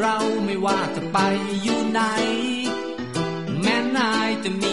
เราไม่ว่าจะไปอยู่ไหน แม้นายจะมี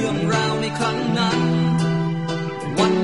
รื่องราวในครั้งนั้น วัน